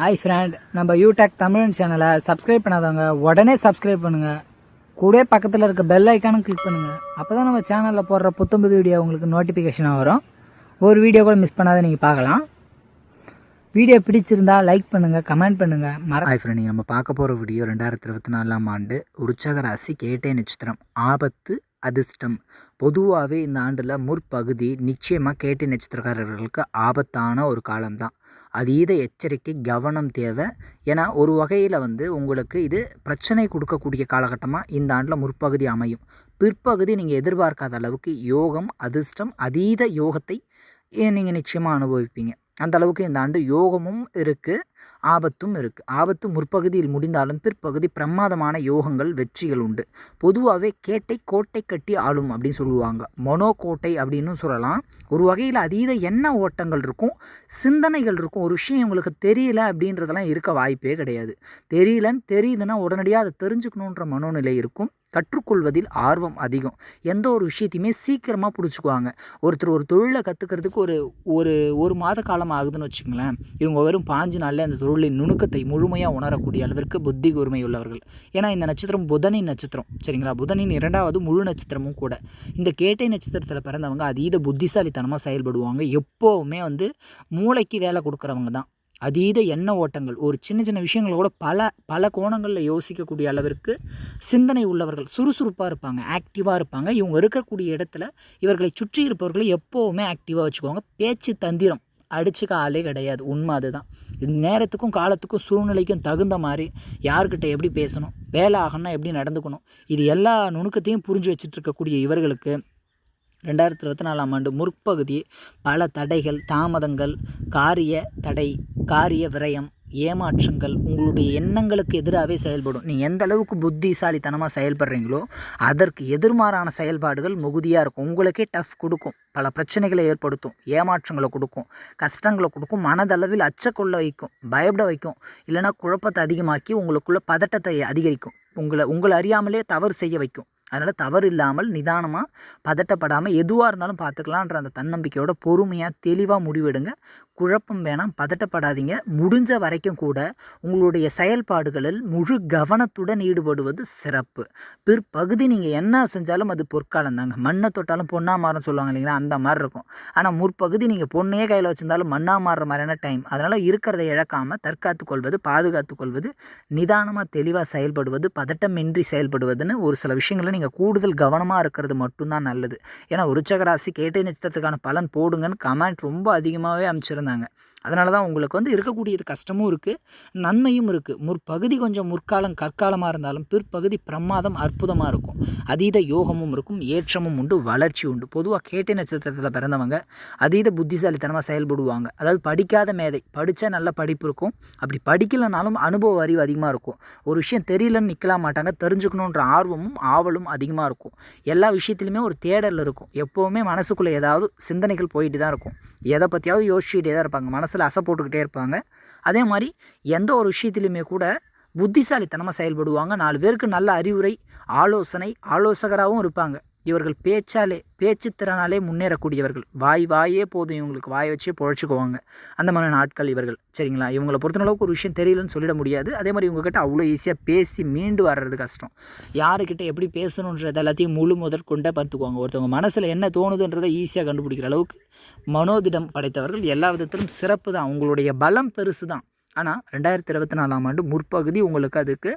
Hi friend நம்ம யூடெக் தமிழ் சேனலை subscribe பண்ணாதவங்க உடனே சப்ஸ்கிரைப் பண்ணுங்க. கூட பக்கத்தில் இருக்க பெல் ஐக்கானும் கிளிக் பண்ணுங்க. அப்பதான் நம்ம சேனலில் போடுற புத்தம்புது வீடியோ உங்களுக்கு நோட்டிஃபிகேஷனாக வரும். ஒரு வீடியோ கூட மிஸ் பண்ணாத நீங்கள் பார்க்கலாம். வீடியோ பிடிச்சிருந்தா லைக் பண்ணுங்க கமெண்ட் பண்ணுங்க. மர ஹாய் ஃப்ரெண்ட் நீங்கள் நம்ம பார்க்க போகிற வீடியோ ரெண்டாயிரத்தி இருபத்தி நாலாம் ஆண்டு உற்சக ராசி கேட்டே நட்சத்திரம். ஆபத்து அதிர்ஷ்டம். பொதுவாகவே இந்த ஆண்டில் முற்பகுதி நிச்சயமாக கேட்டை நட்சத்திரக்காரர்களுக்கு ஆபத்தான ஒரு காலம்தான். அதீத எச்சரிக்கை கவனம் தேவை. ஏன்னா ஒரு வகையில் வந்து உங்களுக்கு இது பிரச்சனை கொடுக்கக்கூடிய காலகட்டமாக இந்த ஆண்டில் முற்பகுதி அமையும். பிற்பகுதி நீங்கள் எதிர்பார்க்காத அளவுக்கு யோகம் அதிர்ஷ்டம் அதீத யோகத்தை நீங்கள் நிச்சயமாக அனுபவிப்பீங்க. அந்த அளவுக்கு இந்த ஆண்டு யோகமும் இருக்குது ஆபத்தும் இருக்குது ஆபத்து முற்பகுதியில் முடிந்தாலும் பிற்பகுதி பிரமாதமான யோகங்கள் வெற்றிகள் உண்டு. பொதுவாகவே கேட்டை கோட்டை கட்டி ஆளும் அப்படின்னு சொல்லுவாங்க. மனோ கோட்டை அப்படின்னு சொல்லலாம். ஒரு வகையில் அதீத எண்ண ஓட்டங்கள் இருக்கும் சிந்தனைகள் இருக்கும். ஒரு விஷயம் உங்களுக்கு தெரியல அப்படின்றதெல்லாம் இருக்க வாய்ப்பே கிடையாது. தெரியலன்னு தெரியுதுன்னா உடனடியாக அதை தெரிஞ்சுக்கணுன்ற மனோநிலை இருக்கும். கற்றுக்கொள்வதில் ஆர்வம் அதிகம். எந்த ஒரு விஷயத்தையுமே சீக்கிரமாக பிடிச்சிக்குவாங்க. ஒருத்தர் ஒரு தொழிலை கற்றுக்கிறதுக்கு ஒரு ஒரு ஒரு மாத காலம் ஆகுதுன்னு வச்சுங்களேன் இவங்க வெறும் பாஞ்சு நாளில் அந்த தொழிலின் நுணுக்கத்தை முழுமையாக உணரக்கூடிய அளவிற்கு புத்தி கூர்மை உள்ளவர்கள். ஏன்னா இந்த நட்சத்திரம் புதனின் நட்சத்திரம். சரிங்களா? புதனின் இரண்டாவது முழு நட்சத்திரமும் கூட. இந்த கேட்டை நட்சத்திரத்தில் பிறந்தவங்க அதீத புத்திசாலித்தனமாக செயல்படுவாங்க. எப்போவுமே வந்து மூளைக்கு வேலை கொடுக்குறவங்க தான். அதீத எண்ண ஓட்டங்கள் ஒரு சின்ன சின்ன விஷயங்களை கூட பல பல கோணங்களில் யோசிக்கக்கூடிய அளவிற்கு சிந்தனை உள்ளவர்கள் சுறுசுறுப்பாக இருப்பாங்க ஆக்டிவாக இருப்பாங்க. இவங்க இருக்கக்கூடிய இடத்துல இவர்களை சுற்றி இருப்பவர்களை எப்போவுமே ஆக்டிவாக வச்சுக்கோங்க பேச்சு தந்திரம் அடிச்சுக்க ஆளே கிடையாது. உண்மை அதுதான். நேரத்துக்கும் காலத்துக்கும் சூழ்நிலைக்கும் தகுந்த மாதிரி யார்கிட்ட எப்படி பேசணும் வேலை ஆகணும்னா எப்படி நடந்துக்கணும் இது எல்லா நுணுக்கத்தையும் புரிஞ்சு வச்சுட்டு இருக்கக்கூடிய இவர்களுக்கு ரெண்டாயிரத்தி இருபத்தி நாலாம் ஆண்டு முற்பகுதி பல தடைகள் தாமதங்கள் காரிய தடை காரிய விரயம் ஏமாற்றங்கள் உங்களுடைய எண்ணங்களுக்கு எதிராகவே செயல்படும். நீங்கள் எந்த அளவுக்கு புத்திசாலித்தனமாக செயல்படுறீங்களோ அதற்கு எதிர்மாறான செயல்பாடுகள் மிகுதியாக இருக்கும். உங்களுக்கே டஃப் கொடுக்கும். பல பிரச்சனைகளை ஏற்படுத்தும். ஏமாற்றங்களை கொடுக்கும். கஷ்டங்களை கொடுக்கும். மனதளவில் அச்சக்கொள்ள வைக்கும். பயப்பட வைக்கும். இல்லைன்னா குழப்பத்தை அதிகமாக்கி உங்களுக்குள்ள பதட்டத்தை அதிகரிக்கும். உங்களை உங்களை அறியாமலே தவறு செய்ய வைக்கும். அதனால் தவறு இல்லாமல் நிதானமாக பதட்டப்படாமல் எதுவாக இருந்தாலும் பார்த்துக்கலான்ற அந்த தன்னம்பிக்கையோட பொறுமையாக தெளிவாக முடிவெடுங்க. குழப்பம் வேணாம் பதட்டப்படாதீங்க. முடிஞ்ச வரைக்கும் கூட உங்களுடைய செயல்பாடுகளில் முழு கவனத்துடன் ஈடுபடுவது சிறப்பு. பிற்பகுதி நீங்கள் என்ன செஞ்சாலும் அது பொற்காலம் தாங்க. மண்ணை தொட்டாலும் பொண்ணா மாறும் சொல்லுவாங்க இல்லைங்களா? அந்த மாதிரி இருக்கும். ஆனால் முற்பகுதி நீங்கள் பொண்ணையே கையில் வச்சிருந்தாலும் மண்ணா மாறுற மாதிரியான டைம் அதனால் இருக்கிறத இழக்காமல் தற்காத்து கொள்வது பாதுகாத்து கொள்வது நிதானமாக தெளிவாக செயல்படுவது பதட்டமின்றி செயல்படுவதுன்னு ஒரு சில விஷயங்களில் நீங்கள் கூடுதல் கவனமாக இருக்கிறது மட்டும்தான் நல்லது. ஏன்னா உச்சகராசி கேட்டை நட்சத்திரத்துக்கான பலன் போடுங்கன்னு கமெண்ட் ரொம்ப அதிகமாகவே அமைச்சிருந்தாங்க. சொன்னாங்க அதனால தான் உங்களுக்கு வந்து இருக்கக்கூடியது கஷ்டமும் இருக்குது நன்மையும் இருக்குது முற்பகுதி கொஞ்சம் முற்காலம் கற்காலமாக இருந்தாலும் பிற்பகுதி பிரமாதம் அற்புதமாக இருக்கும். அதீத யோகமும் இருக்கும் ஏற்றமும் உண்டு வளர்ச்சி உண்டு. பொதுவாக கேட்டை நட்சத்திரத்தில் பிறந்தவங்க அதீத புத்திசாலித்தனமாக செயல்படுவாங்க. அதாவது படிக்காத மேதை படித்தா நல்ல படிப்பு இருக்கும். அப்படி படிக்கலைனாலும் அனுபவ அறிவு அதிகமாக இருக்கும். ஒரு விஷயம் தெரியலன்னு நிற்கலாம் மாட்டாங்க. தெரிஞ்சுக்கணுன்ற ஆர்வமும் ஆவலும் அதிகமாக இருக்கும். எல்லா விஷயத்துலையுமே ஒரு தேடல் இருக்கும். எப்போவுமே மனசுக்குள்ளே ஏதாவது சிந்தனைகள் போயிட்டு தான் இருக்கும். எதை பற்றியாவது யோசிச்சுக்கிட்டே தான் இருப்பாங்க. மனசு மனசில் அசை போட்டுக்கிட்டே இருப்பாங்க. அதே மாதிரி எந்த ஒரு விஷயத்துலையுமே கூட புத்திசாலித்தனமாக செயல்படுவாங்க. நாலு பேருக்கு நல்ல அறிவுரை ஆலோசனை ஆலோசகராகவும் இருப்பாங்க. இவர்கள் பேச்சாலே பேச்சு திறனாலே முன்னேறக்கூடியவர்கள். வாய் வாயே போதும் இவங்களுக்கு. வாய் வச்சே பொழைச்சிக்குவாங்க. அந்த மாதிரி நாட்கள் இவர்கள். சரிங்களா? இவங்களை பொறுத்தளவுக்கு ஒரு விஷயம் தெரியலன்னு சொல்லிட முடியாது. அதே மாதிரி இவங்ககிட்ட அவ்வளோ ஈஸியாக பேசி மீண்டு வர்றது கஷ்டம். யாருக்கிட்ட எப்படி பேசணுன்றது எல்லாத்தையும் முழு முதற் கொண்டே பார்த்துக்குவாங்க ஒருத்தவங்க மனசில் என்ன தோணுதுன்றதை ஈஸியாக கண்டுபிடிக்கிற அளவுக்கு மனோதிடம் படைத்தவர்கள். எல்லா விதத்திலும் சிறப்பு தான். உங்களுடைய பலம் பெருசு தான். ஆனால் ரெண்டாயிரத்தி இருபத்தி நாலாம் ஆண்டு முற்பகுதி உங்களுக்கு அதுக்கு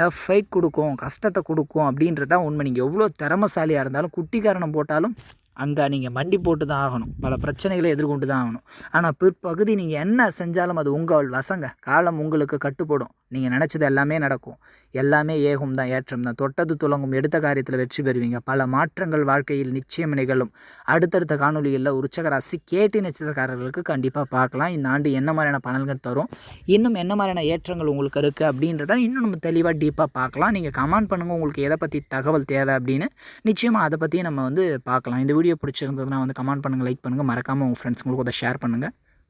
டஃப் ஃபைட் கொடுக்கும் கஷ்டத்தை கொடுக்கும் அப்படின்றதான் உண்மை. நீங்கள் எவ்வளோ திறமசாலியாக இருந்தாலும் குட்டிக்காரணம் போட்டாலும் அங்கே நீங்கள் மண்டி போட்டு தான் ஆகணும். பல பிரச்சனைகளை எதிர்கொண்டு தான் ஆகணும். ஆனால் பிற்பகுதி நீங்கள் என்ன செஞ்சாலும் அது உங்கள் வசங்க. காலம் உங்களுக்கு கட்டுப்படும். நீங்கள் நினச்சது எல்லாமே நடக்கும். எல்லாமே ஏகும் தான் ஏற்றம் தான். தொட்டது துலங்கும் எடுத்த காரியத்தில் வெற்றி பெறுவீங்க. பல மாற்றங்கள் வாழ்க்கையில் நிச்சயம் நிகழும். அடுத்தடுத்த காணொலிகளில் உற்சக ராசி கேட்டி நட்சத்திரக்காரர்களுக்கு கண்டிப்பாக பார்க்கலாம். இந்த ஆண்டு என்ன மாதிரியான பலன்கள் தரும்? இன்னும் என்ன மாதிரியான ஏற்றங்கள் உங்களுக்கு இருக்குது அப்படின்றத இன்னும் நம்ம தெளிவாக டீப்பாக பார்க்கலாம். நீங்கள் கமெண்ட் பண்ணுங்கள் உங்களுக்கு எதை பற்றி தகவல் தேவை அப்படின்னு. நிச்சயமாக அதை பற்றியும் நம்ம வந்து பார்க்கலாம். இந்த வீடியோ பிடிச்சிருந்ததுன்னா வந்து கமெண்ட் பண்ணுங்கள் லைக் பண்ணுங்கள் மறக்காமல் உங்கள் ஃப்ரெண்ட்ஸுங்களுக்கு அதை ஷேர் பண்ணுங்கள்